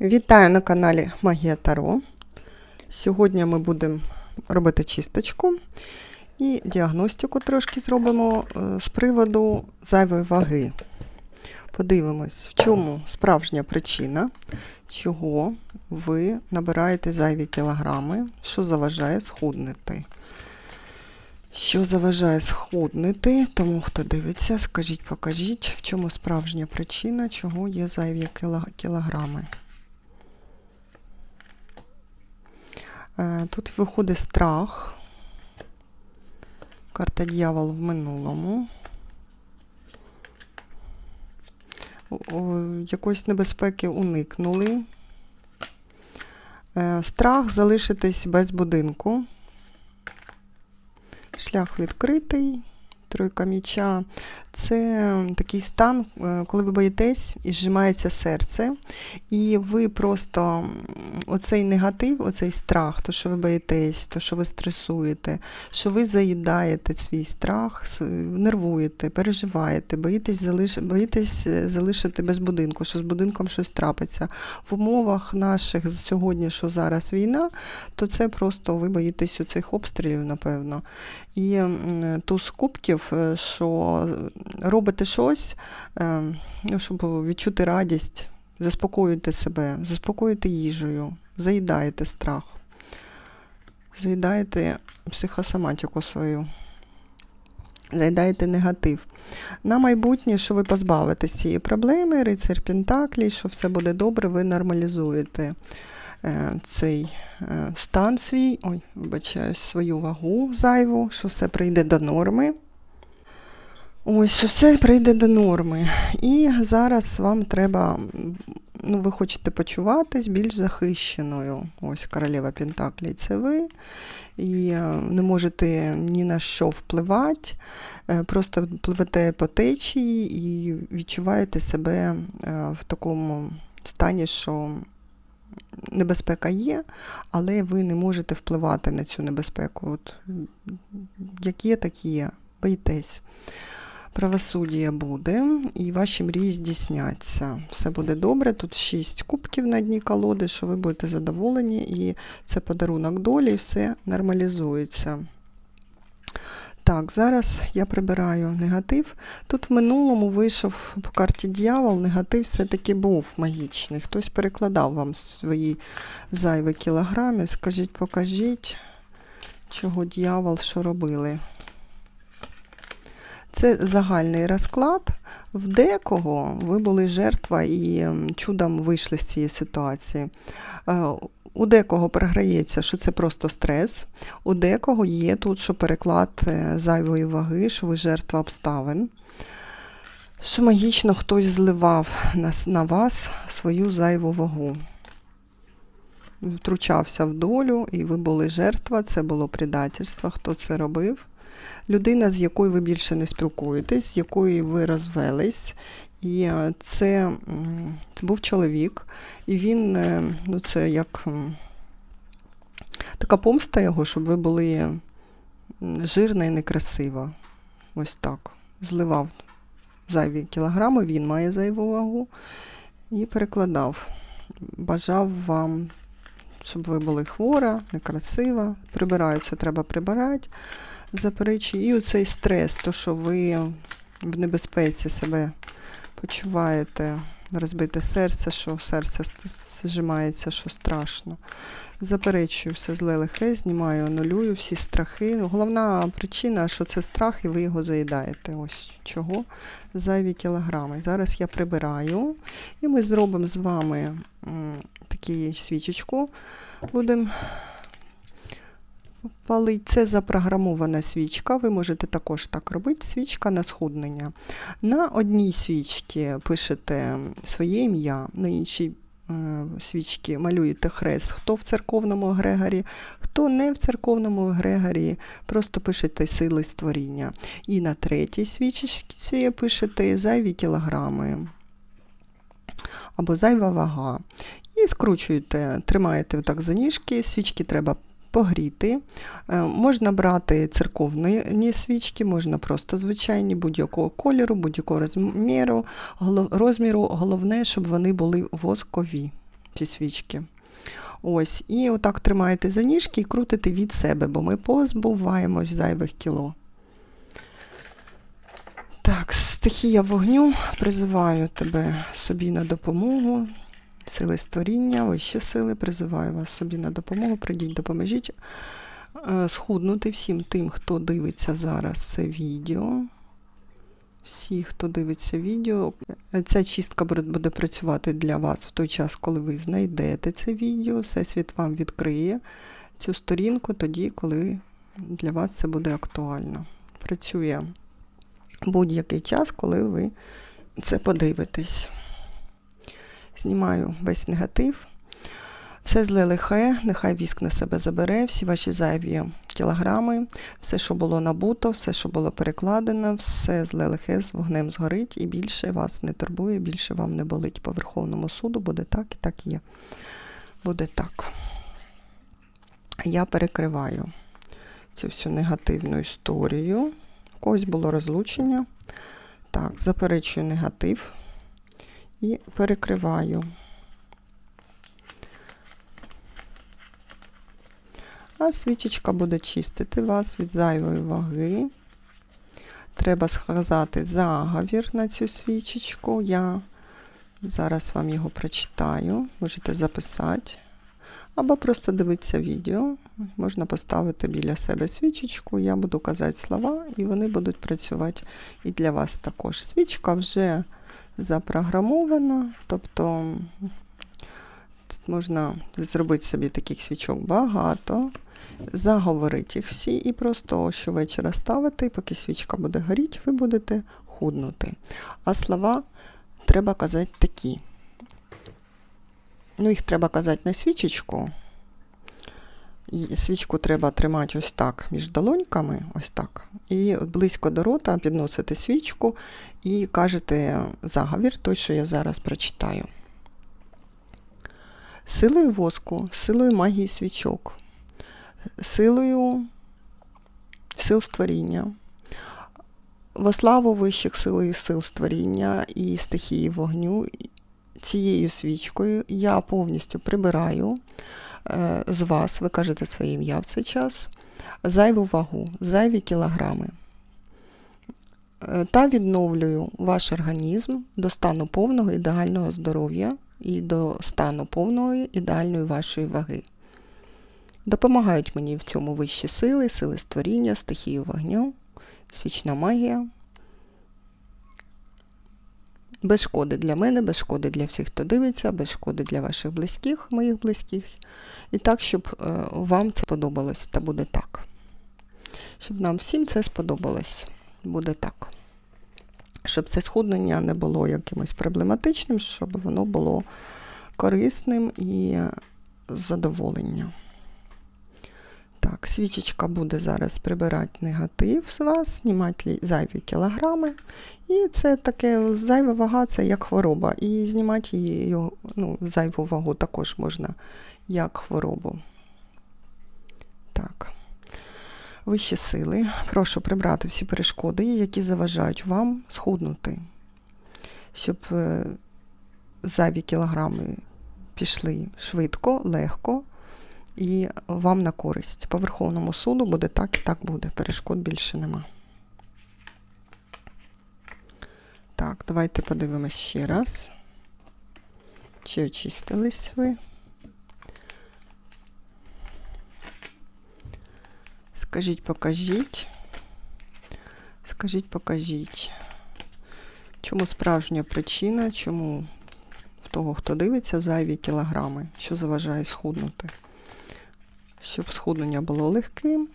Вітаю на каналі Магія Таро. Сьогодні ми будемо робити чисточку і діагностику трошки зробимо е, з приводу зайвої ваги. Подивимось, в чому справжня причина, чого ви набираєте зайві кілограми, що заважає схуднути. Що заважає схуднути, тому хто дивиться, скажіть, покажіть, в чому справжня причина, чого є зайві кілограми. Тут виходить страх. Карта дьявол в минулому. Якоїсь небезпеки уникнули. Е, Страх залишитись без будинку. Шлях відкритий. Тройка міча це такий стан, е, коли ви боїтесь і зжимається серце, і ви просто оцей негатив, оцей страх, то, що ви боїтесь, то, що ви стресуєте, що ви заїдаєте свій страх, нервуєте, переживаєте, боїтесь, залиш... боїтесь е, залишити без будинку, що з будинком щось трапиться. В умовах наших сьогодні, що зараз війна, то це просто ви боїтесь цих обстрілів, напевно. І м, туз кубків, е, що робите щось, е, ну, щоб відчути радість, заспокоюєте себе, заспокоюєте їжею, заїдаєте страх, заїдаєте психосоматику свою, заїдаєте негатив. На майбутнє, що ви позбавитесь цієї проблеми, рицар Пентаклі, що все буде добре, ви нормалізуєте е, цей е, стан свій, ой, вибачаюсь, свою вагу зайву, що все прийде до норми. Ось, що все прийде до норми. І зараз вам треба, ну, ви хочете почуватись більш захищеною. Ось королева Пентаклі це ви. І е, не можете ні на що впливати, е, просто пливете по течії і відчуваєте себе е, в такому стані, що небезпека є, але ви не можете впливати на цю небезпеку. От, як є, так і є. Боїтесь. Правосуддя буде, і ваші мрії здійсняться. Все буде добре. Тут шість кубків на дні колоди, що ви будете задоволені, і це подарунок долі, і все нормалізується. Так, зараз я прибираю негатив. Тут в минулому вийшов по карті дьявол, негатив все-таки був магічний. Хтось перекладав вам свої зайві кілограми. Скажіть, покажіть, чого дьявол, що робили. Це загальний розклад. В декого ви були жертва і чудом вийшли з цієї ситуації. Е, У декого програється, що це просто стрес, у декого є тут, що переклад е, зайвої ваги, що ви жертва обставин, що магічно хтось зливав на, на вас свою зайву вагу. Втручався в долю, і ви були жертва, це було предательство, хто це робив людина, з якою ви більше не спілкуєтесь, з якою ви розвелись. І е, це, це був чоловік, і він, е, ну це як така помста його, щоб ви були жирна і некрасива. Ось так. Зливав зайві кілограми, він має зайву вагу і перекладав. Бажав вам, щоб ви були хвора, некрасива. Прибирається, треба прибирати заперечує. І оцей стрес, то, що ви в небезпеці себе почуваєте, розбите серце, що серце зжимається, що страшно. Заперечую все зле лихе, знімаю, анулюю всі страхи. Ну, Головна причина, що це страх, і ви його заїдаєте. Ось чого зайві кілограми. Зараз я прибираю, і ми зробимо з вами таку свічечку. Будемо палить. Це запрограмована свічка. Ви можете також так робити. Свічка на схуднення. На одній свічці пишете своє ім'я, на іншій е, свічці малюєте хрест. Хто в церковному егрегорі, хто не в церковному егрегорі, просто пишете сили створіння. І на третій свічці пишете зайві кілограми або зайва вага. І скручуєте, тримаєте так за ніжки, свічки треба погріти. Е, Можна брати церковні свічки, можна просто звичайні, будь-якого кольору, будь-якого розміру, розміру. Головне, щоб вони були воскові. ці свічки. Ось, і отак тримаєте за ніжки і крутите від себе, бо ми позбуваємось зайвих кіло. Так, стихія вогню, призиваю тебе собі на допомогу. Сили створіння, вищі сили, призиваю вас собі на допомогу. Прийдіть, допоможіть е, схуднути всім тим, хто дивиться зараз це відео. Всі, хто дивиться відео, Е, ця чистка буде, працювати для вас в той час, коли ви знайдете це відео. Всесвіт вам відкриє цю сторінку тоді, коли для вас це буде актуально. Працює будь-який час, коли ви це подивитесь. Знімаю весь негатив. Все зле лихе, нехай віск на себе забере, всі ваші зайві кілограми, все, що було набуто, все, що було перекладено, все зле лихе з вогнем згорить і більше вас не турбує, більше вам не болить по Верховному суду, буде так і так є. Буде так. Я перекриваю цю всю негативну історію. У когось було розлучення. Так, заперечую негатив і перекриваю. А свічечка буде чистити вас від зайвої ваги. Треба сказати заговір на цю свічечку. Я зараз вам його прочитаю. Можете записати. Або просто дивитися відео. Можна поставити біля себе свічечку. Я буду казати слова, і вони будуть працювати і для вас також. Свічка вже запрограмована, тобто тут можна зробити собі таких свічок багато, заговорити їх всі і просто щовечора ставити, поки свічка буде горіти, ви будете худнути. А слова треба казати такі. Ну, їх треба казати на свічечку. І свічку треба тримати ось так між долоньками, ось так. І близько до рота підносите свічку і кажете заговір, той, що я зараз прочитаю. Силою воску, силою магії свічок, силою сил створіння, во славу вищих сил і сил створіння і стихії вогню, цією свічкою я повністю прибираю е, з вас, ви кажете своє ім'я в цей час, зайву вагу, зайві кілограми. Е, Та відновлюю ваш організм до стану повного ідеального здоров'я і до стану повної ідеальної вашої ваги. Допомагають мені в цьому вищі сили, сили створіння, стихію вогню, свічна магія. Без шкоди для мене, без шкоди для всіх, хто дивиться, без шкоди для ваших близьких, моїх близьких. І так, щоб е, вам це подобалось, та буде так. Щоб нам всім це сподобалось, буде так. Щоб це схуднення не було якимось проблематичним, щоб воно було корисним і задоволення. Так, свічечка буде зараз прибирати негатив з вас, знімати зайві кілограми. І це таке зайва вага це як хвороба. І знімати її, ну, зайву вагу також можна як хворобу. Так. Вищі сили. Прошу прибрати всі перешкоди, які заважають вам схуднути, щоб е, зайві кілограми пішли швидко, легко і вам на користь. По Верховному суду буде так і так буде. Перешкод більше нема. Так, давайте подивимось ще раз. Чи очистились ви? Скажіть, покажіть. Скажіть, покажіть. Чому справжня причина, чому в того, хто дивиться, зайві кілограми, що заважає схуднути? Щоб схуднення було легким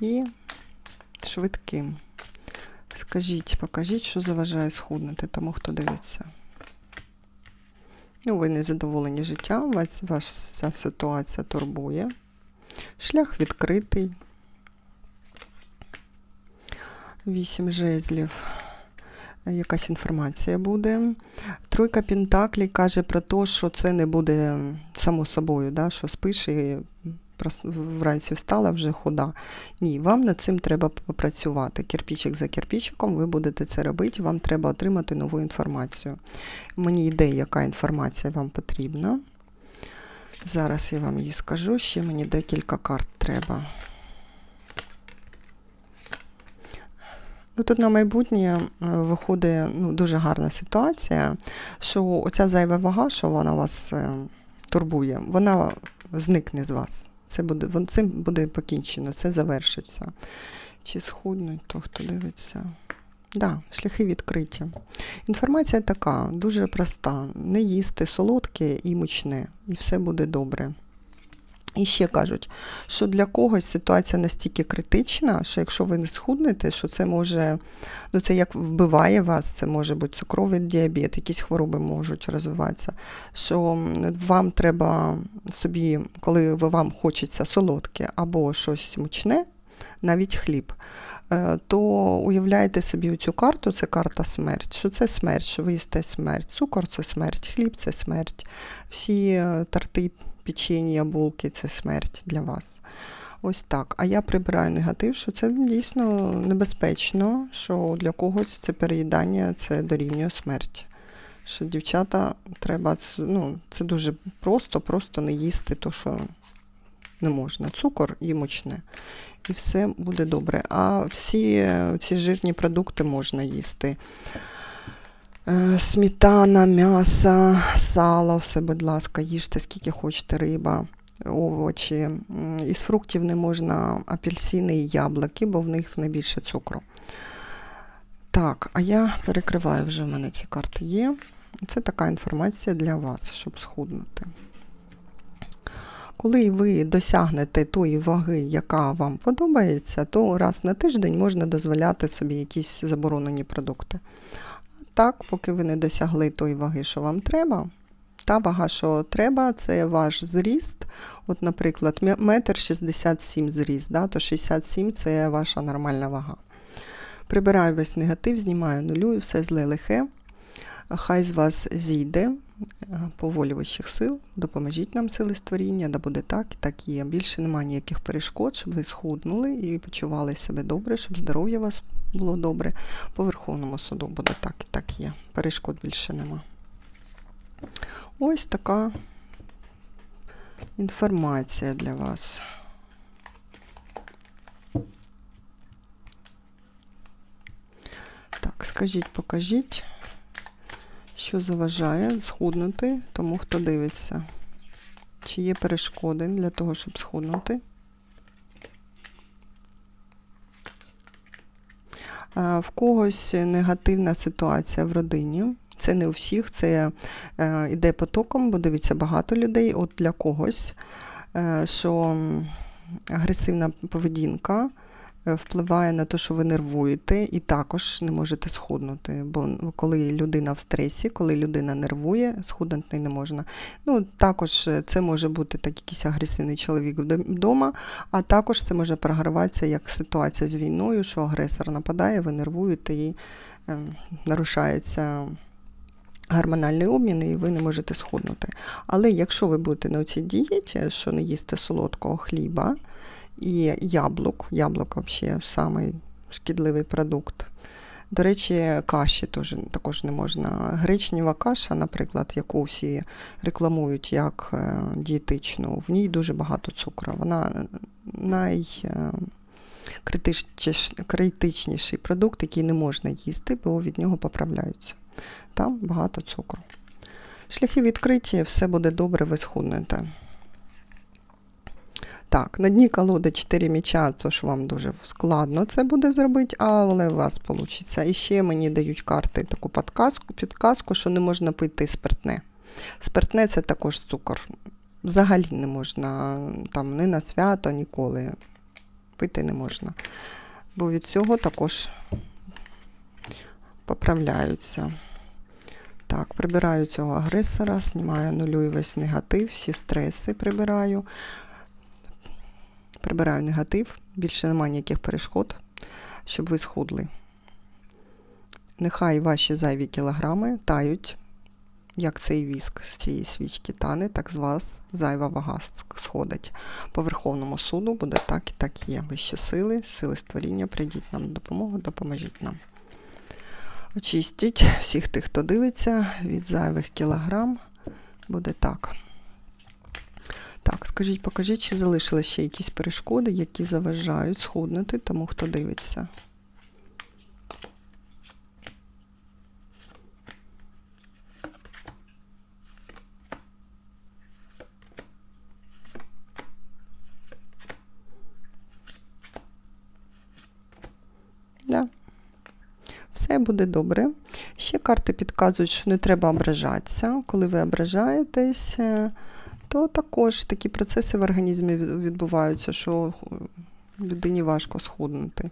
і швидким. Скажіть, покажіть, що заважає схуднути тому, хто дивиться. Ну, ви не задоволені життям, вас ваша ситуація турбує. Шлях відкритий. Вісім жезлів. Якась інформація буде. Тройка Пентаклей каже про те, що це не буде само собою, да, що спиш і вранці встала вже худа. Ні, вам над цим треба попрацювати. Кирпічик за кирпічиком ви будете це робити, вам треба отримати нову інформацію. Мені йде, яка інформація вам потрібна. Зараз я вам її скажу, ще мені декілька карт треба. Ну, тут на майбутнє е, виходить ну, дуже гарна ситуація, що оця зайва вага, що вона вас е, турбує, вона зникне з вас. Це буде, цим буде покінчено, це завершиться. Чи схуднуть, то хто дивиться. Да, шляхи відкриті. Інформація така, дуже проста. Не їсти солодке і мучне, і все буде добре. І ще кажуть, що для когось ситуація настільки критична, що якщо ви не схуднете, що це може, ну це як вбиває вас, це може бути цукровий діабет, якісь хвороби можуть розвиватися. Що вам треба собі, коли вам хочеться солодке або щось мучне, навіть хліб, е, то уявляєте собі цю карту, це карта смерть, що це смерть, що ви їсте смерть. Цукор це смерть, хліб це смерть, всі е, торти, печення, булки це смерть для вас. Ось так. А я прибираю негатив, що це дійсно небезпечно, що для когось це переїдання, це дорівнює смерть. Що дівчата треба, ну, це дуже просто, просто не їсти то, що не можна. Цукор і мучне. І все буде добре. А всі ці жирні продукти можна їсти. Е, Сметана, м'ясо, сало, все, будь ласка, їжте скільки хочете, риба, овочі. Із фруктів не можна апельсини і яблуки, бо в них найбільше цукру. Так, а я перекриваю вже в мене ці карти є. Це така інформація для вас, щоб схуднути. Коли ви досягнете тої ваги, яка вам подобається, то раз на тиждень можна дозволяти собі якісь заборонені продукти. Так, поки ви не досягли тої ваги, що вам треба, та вага, що треба, це ваш зріст. От, наприклад, мє- метр 67 зріст, да, то 67 це ваша нормальна вага. Прибираю весь негатив, знімаю нулю і все зле лихе. Хай з вас зійде е, вищих сил, допоможіть нам сили створіння, да буде так і так є. Більше немає ніяких перешкод, щоб ви схуднули і почували себе добре, щоб здоров'я у вас було добре. По Верховному суду буде так і так є. Перешкод більше нема. Ось така інформація для вас. Так, скажіть, покажіть, що заважає схуднути тому, хто дивиться. Чи є перешкоди для того, щоб схуднути? Е, В когось негативна ситуація в родині. Це не у всіх, це е, іде потоком, бо дивиться багато людей. От для когось, е, що агресивна поведінка е, впливає на те, що ви нервуєте, і також не можете схуднути. Бо коли людина в стресі, коли людина нервує, схуднути не можна. Ну, також е, це може бути так якийсь агресивний чоловік вдома, а також це може програватися як ситуація з війною, що агресор нападає, ви нервуєте і е, нарушається гормональний обмін, і ви не можете схуднути. Але якщо ви будете на цій дієті, що не їсте солодкого хліба і яблук, яблук взагалі самий шкідливий продукт. До речі, каші теж, також не можна. Гречнева каша, наприклад, яку всі рекламують як е, дієтичну, в ній дуже багато цукру. Вона най, е, продукт, який не можна їсти, бо від нього поправляються. Там багато цукру. Шляхи відкриті, все буде добре, ви схуднете. Так, на дні колоди 4 м'яча, то ж вам дуже складно це буде зробити, але у вас вийде. І ще мені дають карти таку підказку, підказку, що не можна пити спиртне. Спиртне це також цукор. Взагалі не можна, там, ні на свято, ніколи пити не можна. Бо від цього також поправляються. Так, прибираю цього агресора, знімаю нулюю весь негатив, всі стреси прибираю. Прибираю негатив, більше немає ніяких перешкод, щоб ви схудли. Нехай ваші зайві кілограми тають як цей віск з цієї свічки тане, так з вас зайва вага сходить. По Верховному суду буде так і так є. Вищі сили, сили створіння, прийдіть нам на допомогу, допоможіть нам. Очистіть всіх тих, хто дивиться, від зайвих кілограм. Буде так. Так, скажіть, покажіть, чи залишилися ще якісь перешкоди, які заважають схуднути тому, хто дивиться. Все буде добре. Ще карти підказують, що не треба ображатися. Коли ви ображаєтесь, е, то також такі процеси в організмі відбуваються, що е, людині важко схуднути.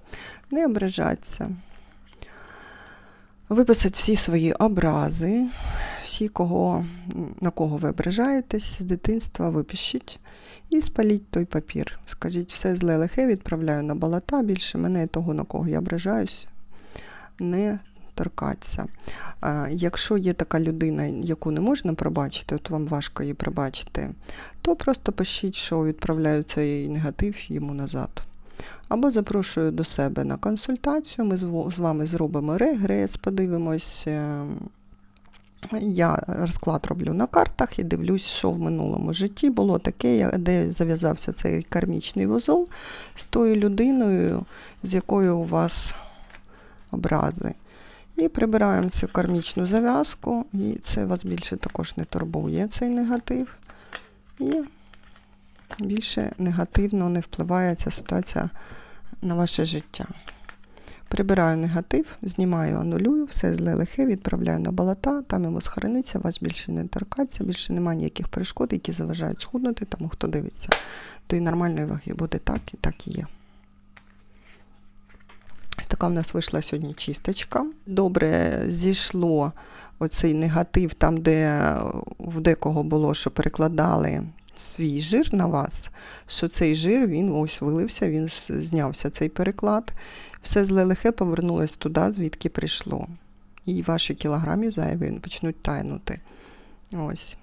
Не ображатися. Виписати всі свої образи, всі, кого, на кого ви ображаєтесь, з дитинства випишіть і спаліть той папір. Скажіть, все зле лихе відправляю на болота, більше мене того, на кого я ображаюсь, не торкатися. Якщо є така людина, яку не можна пробачити, от вам важко її пробачити, то просто пишіть, що відправляю цей негатив йому назад. Або запрошую до себе на консультацію, ми з вами зробимо регрес, подивимось. е, Я розклад роблю на картах і дивлюсь, що в минулому житті було таке, де зав'язався цей кармічний вузол з тою людиною, з якою у вас образи. І прибираємо цю кармічну зав'язку, і це вас більше також не турбує, цей негатив. І більше негативно не впливає ця ситуація на ваше життя. Прибираю негатив, знімаю, анулюю, все зле лихе, відправляю на болота, там йому схорониться, вас більше не торкаться, більше немає ніяких перешкод, які заважають схуднути, тому хто дивиться, то і нормальної ваги буде так і так і є. Така в нас вийшла сьогодні чисточка. Добре зійшло оцей негатив, там, де в декого було, що перекладали свій жир на вас, що цей жир він ось вилився, він знявся цей переклад. Все зле лихе повернулось туди, звідки прийшло. І ваші кілограмі зайві почнуть тайнути. Ось.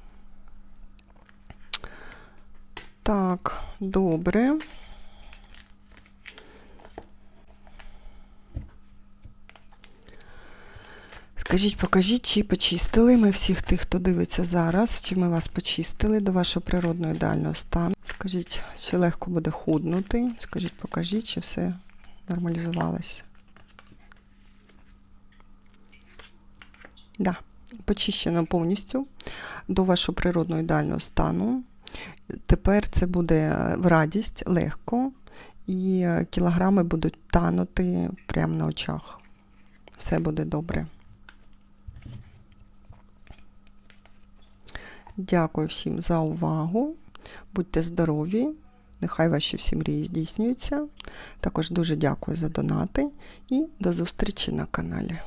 Так, добре. Скажіть, покажіть, чи почистили ми всіх тих, хто дивиться зараз, чи ми вас почистили до вашого природного ідеального стану. Скажіть, чи легко буде худнути. Скажіть, покажіть, чи все нормалізувалося. Да, почищено повністю до вашого природного ідеального стану. Тепер це буде в радість легко, і кілограми будуть танути прямо на очах. Все буде добре. Дякую всім за увагу. Будьте здорові. Нехай ваші всі мрії здійснюються. Також дуже дякую за донати і до зустрічі на каналі.